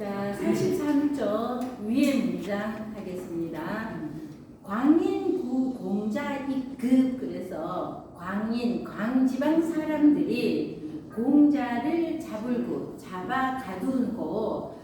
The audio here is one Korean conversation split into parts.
자, 43쪽 위에 문장 하겠습니다. 광인구 공자 입급 그래서 광인 광지방 사람들이 공자를 잡을고 잡아 가두고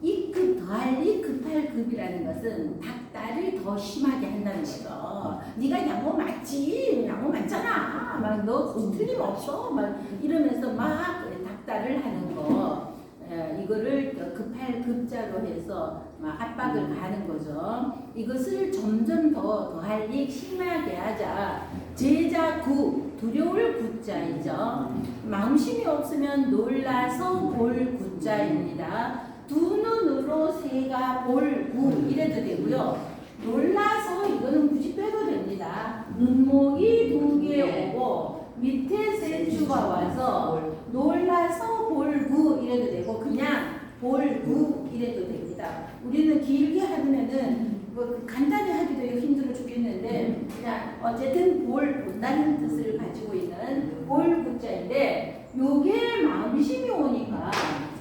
입급 더할 이 급할 급이라는 것은 닭다를 더 심하게 한다는 거죠. 네가 양호 맞지? 양호 맞잖아. 막 너 틀림없어. 막 이러면서 막 닭다를 하는 거. 에, 이거를 급할 급자로 해서 막 압박을 가는 거죠. 이것을 점점 더 더할 일 심하게 하자. 제자 구 두려울 구자이죠. 마음심이 없으면 놀라서 볼 구자입니다. 두 눈으로 새가 볼구 이래도 되고요. 놀라서 이거는 굳이 빼도 됩니다. 눈목이 두 개 오고 밑에 세추가 와서 놀라서 볼구 이래도 되고 그냥 볼구 이래도 됩니다. 우리는 길게 하면은 뭐 간단히 하기도 힘들어 죽겠는데 그냥 어쨌든 볼 본다는 뜻을 가지고 있는 볼구자인데 요게 마음심이 오니까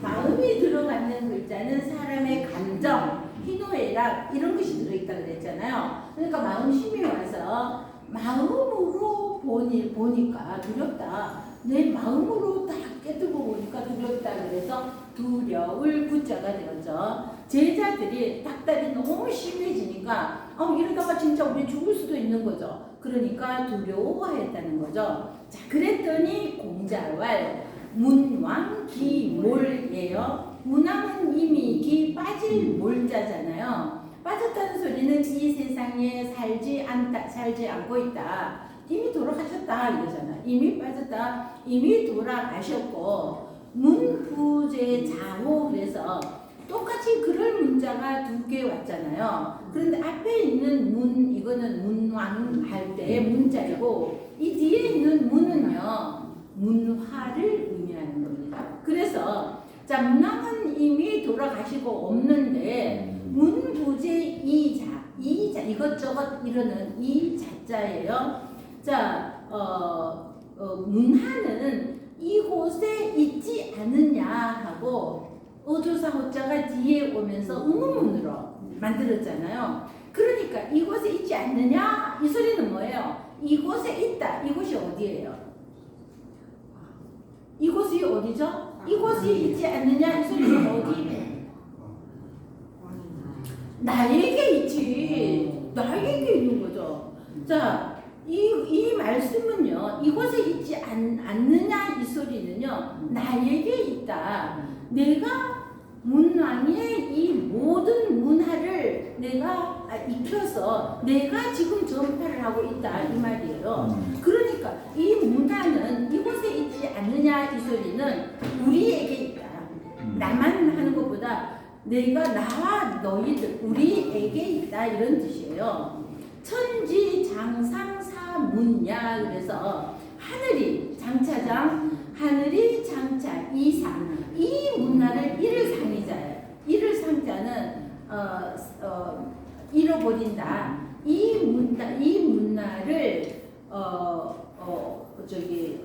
마음이 들어가는 글자는 사람의 감정, 희노애락 이런 것이 들어있다 그랬잖아요. 그러니까 마음심이 와서 마음으로 보니, 보니까 두렵다. 내 마음으로 딱 깨뜨고 보니까 두렵다 그래서 두려울 구자가 되었죠. 제자들이 닭다리 너무 심해지니까 어, 이러다가 진짜 우리 죽을 수도 있는 거죠. 그러니까 두려워했다는 거죠. 자, 그랬더니 공자왈 문왕 기몰이에요. 문왕은 이미 기 빠질 몰자잖아요. 빠졌다는 소리는 이 세상에 살지 않다, 살지 않고 있다. 이미 돌아가셨다 이거잖아. 이미 빠졌다. 이미 돌아가셨고 문부제 자호 그래서 똑같이 그럴 문자가 두 개 왔잖아요. 그런데 앞에 있는 문 이거는 문왕 할 때의 문자이고 이 뒤에 있는 문은요 문화를 의미하는 겁니다. 그래서 자 문왕은 이미 돌아가시고 없는데 문부제 이자 이자 이것저것 이러는 이 자자예요. 자 어, 어, 문화는 이곳에 있지 않느냐 하고 어조사 호자가 뒤에 오면서 의문문으로 만들었잖아요. 그러니까 이곳에 있지 않느냐 이 소리는 뭐예요? 이곳에 있다. 이곳이 어디예요? 이곳이 어디죠? 이곳이 있지 않느냐 이 소리는 어디? 나에게 있지. 나에게 있는 거죠. 자, 이, 이 말씀은요, 이곳에 있지 않, 않느냐 이 소리는요, 나에게 있다. 내가 문왕의 이 모든 문화를 내가 아, 익혀서 내가 지금 전파를 하고 있다 이 말이에요. 그러니까 이 문화는 이곳에 있지 않느냐 이 소리는 우리에게 있다. 나만 하는 것보다 내가 나와 너희들 우리에게 있다 이런 뜻이에요. 천지 장상 사문야 그래서 하늘이 장차장 하늘이 장차 이상 이 문화를 이를 상이자예요. 이를 상자는 어, 어, 잃어버린다. 이 문화 이 문화를 어, 어, 저기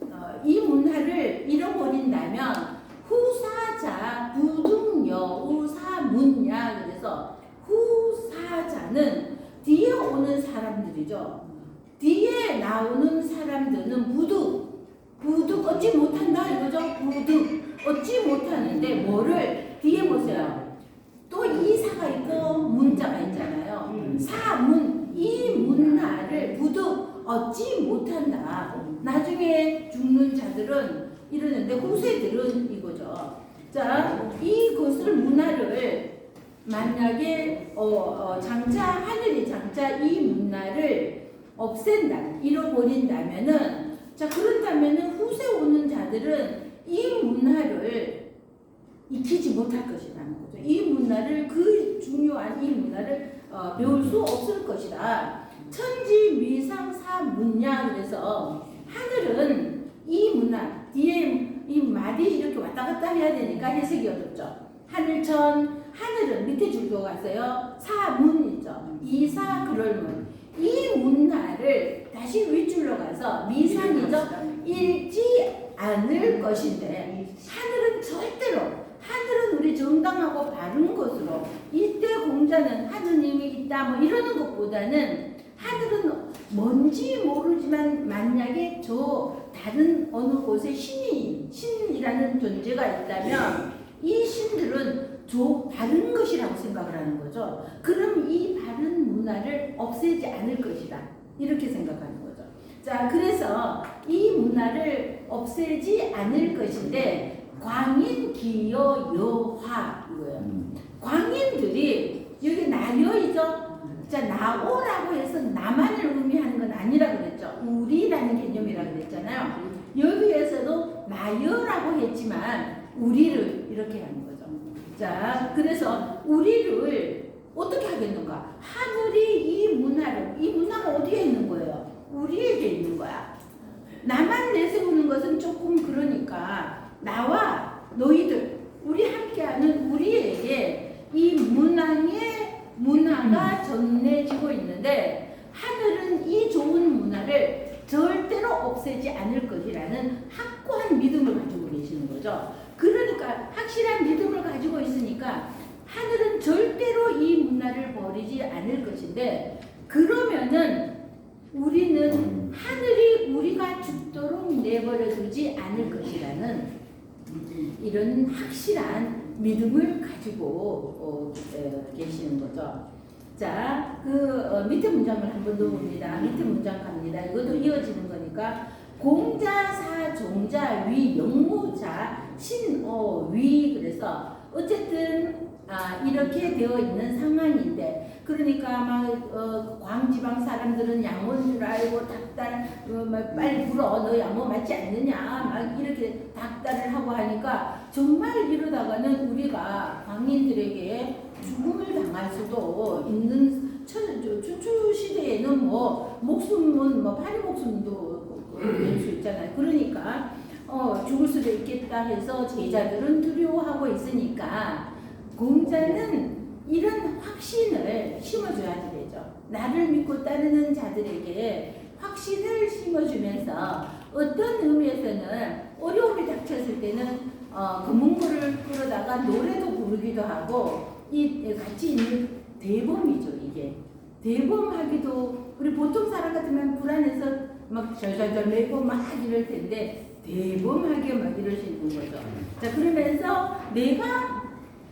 어, 이 문화를 잃어버린다면 후사자 부둥여우사문야 그래서 후사자는 뒤에 오는 사람들이죠. 뒤에 나오는 사람들은 부득 부득 얻지 못한다 이거죠. 부득 얻지 못하는데 뭐를 뒤에 보세요. 또 이사가 있고 문자가 있잖아요. 사문 이 문화를 부득 얻지 못한다. 나중에 죽는 자들은 이러는데 후세들은 이거죠. 자, 이것을 문화를 만약에 어, 어, 장차 하늘이 장차 이 문화를 없앤다, 잃어버린다면은 자 그런다면은 후세 오는 자들은 이 문화를 익히지 못할 것이라는 거죠. 이 문화를 그 중요한 이 문화를 어, 배울 수 없을 것이다. 천지 미상 사 문야 그래서 하늘은 이 문화 뒤에 이 말이 이렇게 왔다 갔다 해야 되니까 해석이 어렵죠. 하늘천 하늘은 밑에 줄교 가세요. 사문이죠. 이사 그럴 문 이 문화를 다시 윗줄로 가서 미상이죠. 읽지 않을 것인데 하늘은 절대로 하늘은 우리 저 정당하고 바른 것으로 이때 공자는 하느님이 있다 뭐 이러는 것보다는 하늘은 뭔지 모르지만 만약에 저 다른 어느 곳에 신이 신이라는 존재가 있다면 이 신들은 저 바른 것이라고 생각을 하는 거죠. 그럼 이 바른 문화를 없애지 않을 것이다. 이렇게 생각하는 거죠. 자, 그래서 이 문화를 없애지 않을 것인데 광인 기여 여화 이거예요. 광인들이 여기 나여이죠. 자, 나오라고 해서 나만을 의미하는 건 아니라 그랬죠. 우리라는 개념이라 그랬잖아요. 여기에서도 나여라고 했지만 우리를 이렇게 하는 거죠. 자, 그래서 우리를 어떻게 하겠는가? 하늘이 이 문화를 이 문화가 어디에 있는 거예요? 우리에게 있는 거야. 나만 내세우는 것은 조금 그러니까 나와 너희들 우리 함께하는 우리에게 이 문항의 문화가 전해지고 있는데 하늘은 이 좋은 문화를 절대로 없애지 않을 것이라는 확고한 믿음을 가지고 계시는 거죠. 그러니까 확실한 믿음을 가지고 있으니까 하늘은 절대로 이 문화를 버리지 않을 것인데 그러면은 우리는 하늘이 우리가 죽도록 내버려 두지 않을 것이라는 이런 확실한 믿음을 가지고 어, 어, 계시는 거죠. 자, 그 어, 밑에 문장을 한번 넣어봅니다. 밑에 문장 갑니다. 이것도 이어지는 거니까 공자 사 종자 위 영무자 신어 위 그래서 어쨌든 아, 이렇게 되어 있는 상황인데 그러니까 막 어, 광지방 사람들은 양호인 줄 알고 닭달 어, 막 빨리 불어 너 양호 맞지 않느냐 막 이렇게 닭달을 하고 하니까 정말 이러다가는 우리가 광인들에게 죽음을 당할 수도 있는 춘추 시대에는 뭐 목숨은 뭐 파리 목숨도 낼수 있잖아요. 그러니까 어, 죽을 수도 있겠다 해서 제자들은 두려워하고 있으니까 공자는 이런 확신을 심어줘야 되죠. 나를 믿고 따르는 자들에게 확신을 심어주면서 어떤 의미에서는 어려움이 닥쳤을 때는 어, 금문구를 끌어다가 노래도 부르기도 하고 이 같이 있는 대범이죠 이게 대범하기도 우리 보통 사람 같으면 불안해서 막 절절절 매고 막 이럴 텐데 대범하게 막 있는 거죠. 자 그러면서 내가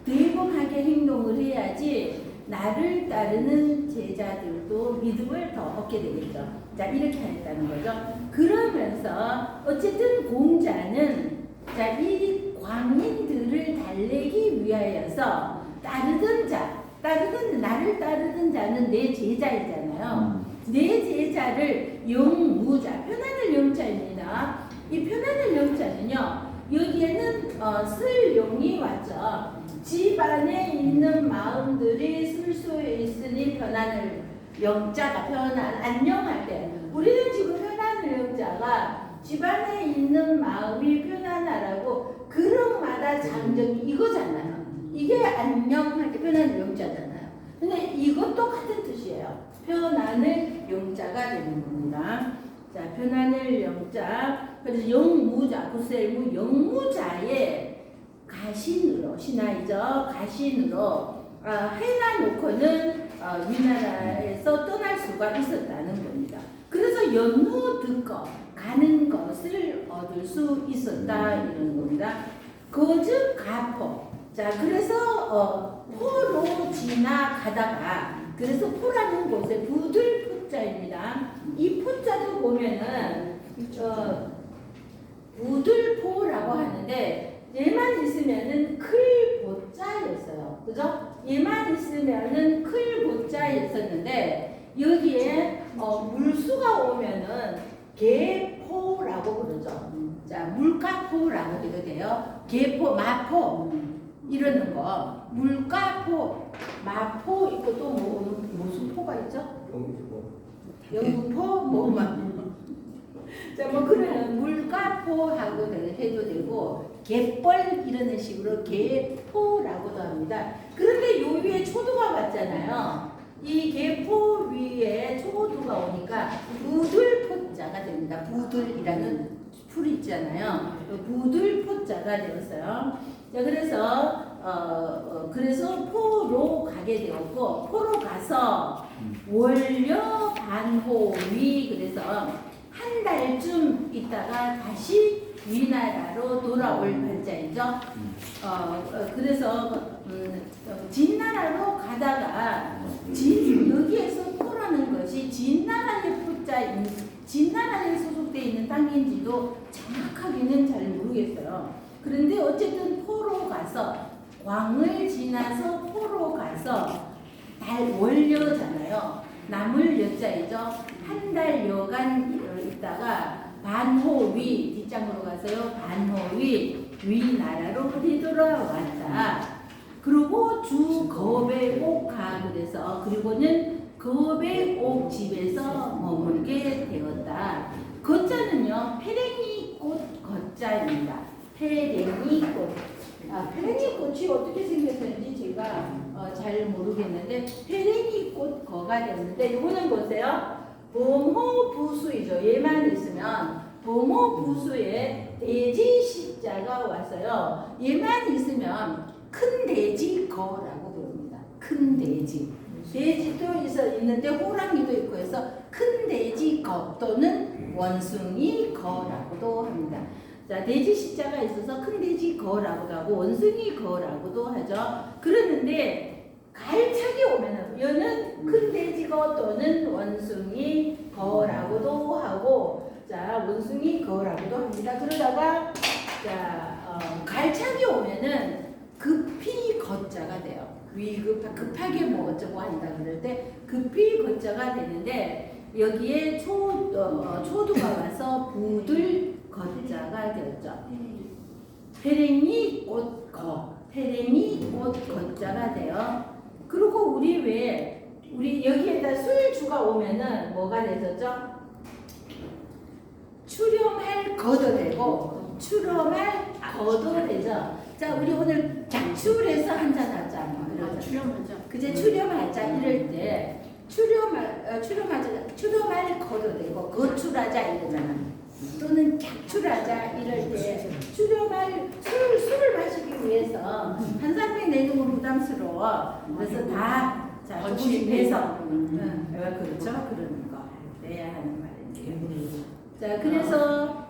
대범하게 행동을 해야지 나를 따르는 제자들도 믿음을 더 얻게 되겠죠. 자 이렇게 했다는 거죠. 그러면서 어쨌든 공자는 자 이 광인들을 달래기 위하여서 따르던 자, 따르던 나를 따르던 자는 내 제자이잖아요. 내 제자를 영무자, 편안을 영자입니다. 이 편안을 영자는요. 여기에는 어, 쓸 용이 왔죠. 집안에 있는 마음들이 쓸수 있으니 편안을 영자가 편안 안녕할 때 우리는 지금 편안을 영자가 집안에 있는 마음이 편안하라고 그릇마다 장정이 이거잖아요. 이게 때 편안을 영자잖아요. 근데 이것도 같은 뜻이에요. 편안을 영자가 되는 겁니다. 자, 편안을 영자. 그래서 영무자, 구셀무 영무자의 가신으로 신하이죠. 가신으로 아, 해놔놓고는 어, 위나라에서 떠날 수가 있었다는 겁니다. 그래서 연후 듣고 가는 것을 얻을 수 있었다 이런 겁니다. 거즉 가포. 자 그래서 어, 포로 지나가다가 그래서 포라는 곳에 부들 포자입니다. 이 포자도 보면은 어, 부들포라고 하는데 얘만 있으면은 클 보자였어요. 그죠? 얘만 있으면은 클 보자였었는데 여기에 어, 물수가 오면은 개포라고 그러죠. 자, 물가포라고 해도 돼요. 개포, 마포 이러는 거. 물가포, 마포 있고 또 뭐, 무슨 포가 있죠? 영포, 뭐만. 자, 뭐 그러면 물가포하고 해도 되고 갯벌 이런 식으로 개포라고도 합니다. 그런데 요 위에 초도가 왔잖아요. 이 개포 위에 초도가 오니까 부들포자가 됩니다. 부들이라는 풀 있잖아요. 부들포자가 되었어요. 자, 그래서 어, 그래서 포로 가게 되었고 포로 가서 월려 반호위 그래서 한 달쯤 있다가 다시 위나라로 돌아올 판자이죠. 어, 어, 그래서 음, 어, 진나라로 가다가 진 여기에서 포라는 것이 진나라의 포자인 진나라에 소속되어 있는 땅인지도 정확하게는 잘 모르겠어요. 그런데 어쨌든 포로 가서 광을 지나서 포로 가서 달 월여잖아요. 남을 여자이죠. 한 달 여간 있다가 반호위 뒷장으로 가서요. 반호위 위나라로 되돌아왔다. 그리고 주 거배옥 가 그래서 그리고는 거배옥 집에서 머물게 되었다. 거자는요 페랭이 꽃 거자입니다. 페랭이 꽃. 아, 페랭이 꽃이 어떻게 생겼는지 제가 어, 잘 모르겠는데 페랭이 꽃 거가 되었는데 이거는 보세요. 보모 부수이죠. 얘만 있으면 보모 부수에 돼지 시자가 왔어요. 얘만 있으면 큰 돼지 거라고 부릅니다. 큰 돼지. 돼지도 있어 있는데 호랑이도 있고 해서 큰 돼지 거 또는 원숭이 거라고도 합니다. 자, 돼지 시자가 있어서 큰 돼지 거라고도 하고 원숭이 거라고도 하죠. 그러는데 갈착이 오면은 얘는 큰 돼지 거 또는 원숭이 거라고도 하고 자, 원숭이 거라고도 합니다. 그러다가 자, 어, 갈착이 오면은 급히 거자가 돼요. 위급 급하게 뭐 어쩌고 한다 그럴 때 급히 거자가 되는데 여기에 초 어, 초두가 와서 부들 거자가 되었죠. 페랭이 꽃거 페랭이 꽃 거자가 돼요. 그리고 우리 왜 우리 여기에다 술주가 오면은 뭐가 되죠? 출염할 거도 되고 출염할 거도 되죠. 자 우리 오늘 작출해서 한잔 하자. 그러죠. 출연하죠. 그제 출염하자 이럴 때 출염할 어, 출염하자 출염할 거도 되고 거출하자 이러잖아. 또는 작출하자 이럴 때 출염할 술 술을 마시기 위해서 한 사람이 내는 건 부담스러워. 그래서 다 자 조금씩 내서. 응, 어, 그렇죠? 그러는 거. 내야 하는 말이지. 자 그래서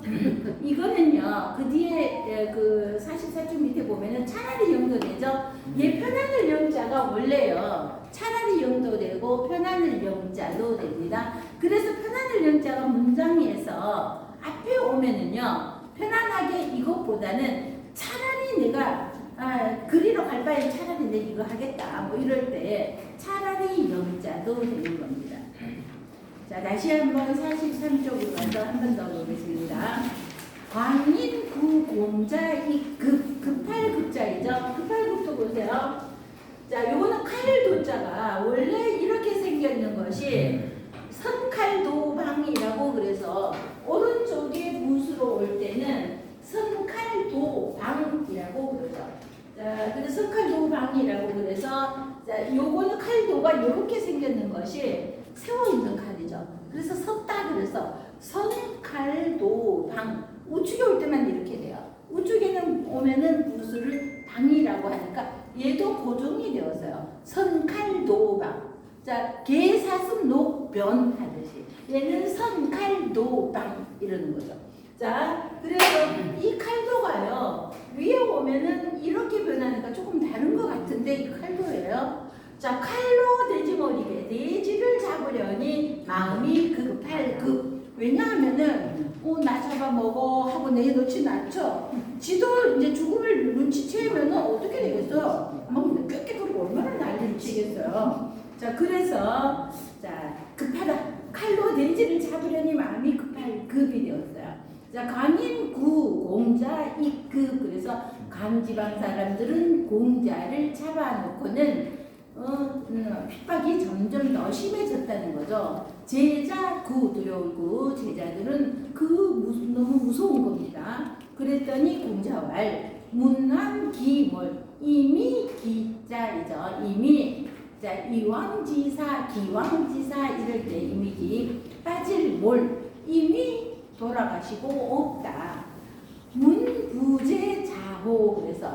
이거는요 그 뒤에 에, 그 44쪽 밑에 보면은 차라리 영도되죠. 얘 편안을 영자가 원래요. 차라리 영도되고 편안을 영자도 됩니다. 그래서 편안을 영자가 문장에서 앞에 오면은요 편안하게 이것보다는 차라리 내가 아, 그리러 갈 바에 차라리 내 이거 하겠다 뭐 이럴 때 차라리 영자도 되는 겁니다 자, 다시 한번 43쪽으로 가서 한 번 더 보겠습니다. 광인 구 공자 이급 급할 급자이죠. 급할 급도 보세요. 자, 요거는 칼 도자가 원래 이렇게 생겼는 것이 선칼도방이라고 그래서 오른쪽에 붓으로 올 때는 선칼도방이라고 그러죠. 자, 그래서 선칼도방이라고 그래서 자, 요거는 칼도가 이렇게 생겼는 것이 세워 있는 칼이죠. 그래서 섰다 그래서 선칼도방 우측에 올 때만 이렇게 돼요. 우측에는 오면은 무술을 방이라고 하니까 얘도 고정이 되었어요. 선칼도방. 자, 개사슴 녹 변 하듯이 얘는 선 칼 도 방 이러는 거죠. 자, 그래서 이 칼도가요 위에 오면은 이렇게 변하니까 조금 다른 것 같은데 이 칼도예요. 자, 칼로 돼지 머리에 돼지를 잡으려니 마음이 급할 급. 왜냐하면은 어, 나 잡아 먹어 하고 내놓지 않죠. 지도 이제 죽음을 눈치채면은 어떻게 되겠어요? 막 꾀꾀거리고 얼마나 난리를 치겠어요. 자, 그래서 자 급하다. 칼로 돼지를 잡으려니 마음이 급할 급이 되었어요. 자, 강인구 공자 이급 그래서 강지방 사람들은 공자를 잡아놓고는 어, 음, 핍박이 점점 더 심해졌다는 거죠. 제자 구 두려울 구 제자들은 그 무, 너무 무서운 겁니다. 그랬더니 공자왈 문남 기몰 이미 기자이죠. 이미 자 이왕지사 기왕지사 이럴 때 이미 기 빠질 몰 이미 돌아가시고 없다. 문부제 자호 그래서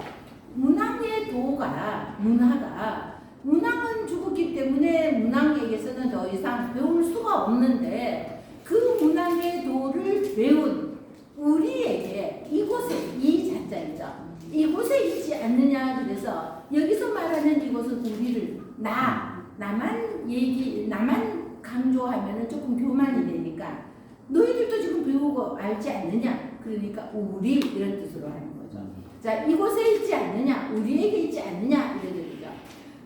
문왕의 도가 문화가 문학은 죽었기 때문에 문학에게서는 더 이상 배울 수가 없는데 그 문학의 도를 배운 우리에게 이곳에 이 자자이죠. 이곳에 있지 않느냐 그래서 여기서 말하는 이곳은 우리를 나 나만 얘기 나만 강조하면은 조금 교만이 되니까 너희들도 지금 배우고 알지 않느냐 그러니까 우리 이런 뜻으로 하는 거죠. 자 이곳에 있지 않느냐 우리에게 있지 않느냐 이런 뜻이죠.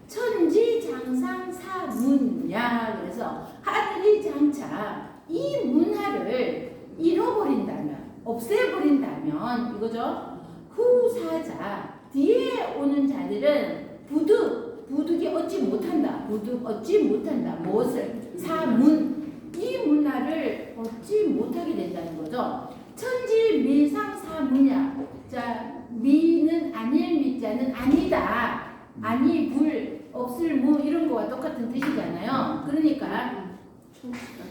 천지 장상 사문야 그래서 하늘이 장차 이 문화를 잃어버린다면 없애버린다면 이거죠. 후사자 뒤에 오는 자들은 부득 부득이 얻지 못한다. 부득 얻지 못한다. 무엇을 사문 이 문화를 얻지 못하게 된다는 거죠. 천지 미상 사문야 자 미는 아닐 미자는 아니다. 아니 불 없을 무 이런 거와 똑같은 뜻이잖아요. 그러니까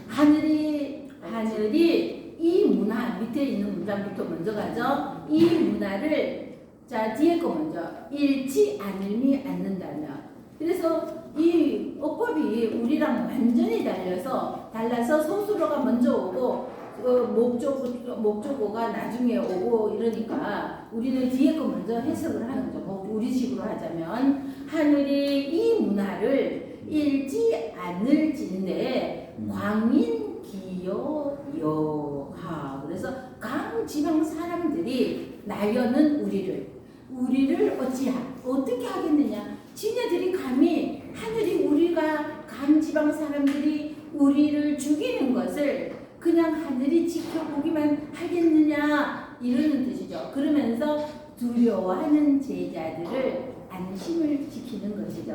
하늘이 하늘이 이 문화 밑에 있는 문장부터 먼저 가죠. 이 문화를 자 뒤에 거 먼저 잃지 않음이 않는다면 그래서 이 어법이 우리랑 완전히 달려서 달라서 서술어가 먼저 오고 어, 목적 목적어가 나중에 오고 이러니까 우리는 뒤에 거 먼저 해석을 하는 거죠. 뭐 우리식으로 하자면 하늘이 이 문화를 잃지 않을진데 광인 기여 여하 그래서 강 지방 사람들이 나여는 우리를 우리를 어찌하 어떻게 하겠느냐 지네들이 감히 하늘이 우리가 강 지방 사람들이 우리를 죽이는 것을 그냥 하늘이 지켜보기만 하겠느냐 이러는 뜻이죠. 그러면서 두려워하는 제자들을 안심을 지키는 것이죠.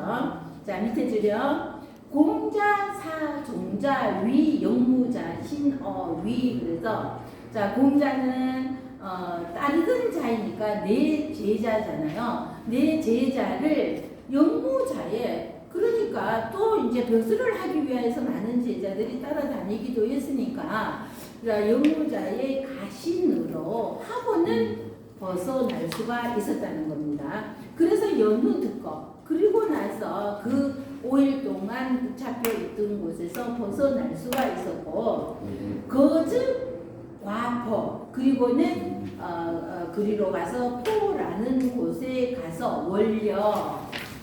자 밑에 줄여 공자 사 종자 위 영무자 신어 위 그래서 자 공자는 어, 따르던 자이니까 내 제자잖아요. 내 제자를 영무자에 그러니까 또 이제 벼슬을 하기 위해서 많은 제자들이 따라다니기도 했으니까 그러니까 영무자의 가신으로 학원은 벗어날 수가 있었다는 겁니다. 그래서 연후 듣고 그리고 나서 그 5일 동안 붙잡혀 있던 곳에서 벗어날 수가 있었고 거즈 과포 그리고는 어, 어, 그리로 가서 포라는 곳에 가서 원려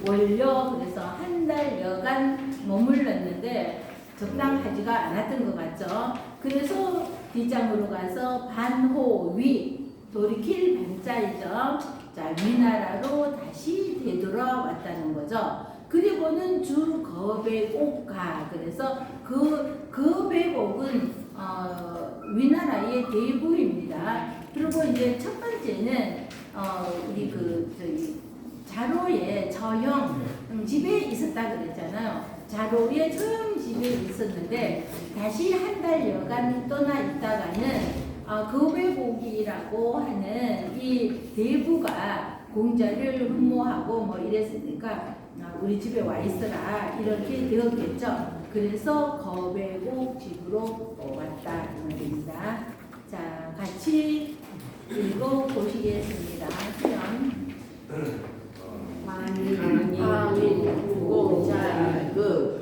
원려 그래서 한 달 여간 머물렀는데 적당하지가 않았던 것 같죠. 그래서 뒷장으로 가서 반호위 돌이킬 반자이죠. 자 위나라로 다시 되돌아왔다는 거죠. 그리고는 주 거백옥가 그래서 그 거백옥은 어, 위나라의 대부입니다. 그리고 이제 첫 번째는 어, 우리 그 저기 자로의 처형 음, 집에 있었다 그랬잖아요. 자로의 처형 집에 있었는데 다시 한 달 여간 떠나 있다가는 어, 거배곡이라고 하는 이 대부가 공자를 흠모하고 뭐 이랬으니까 아, 우리 집에 와 있어라 이렇게 되었겠죠. 그래서 거배곡 집으로 왔다 이 말입니다. 자, 같이 읽어 보시겠습니다. 수영. 만이 고자그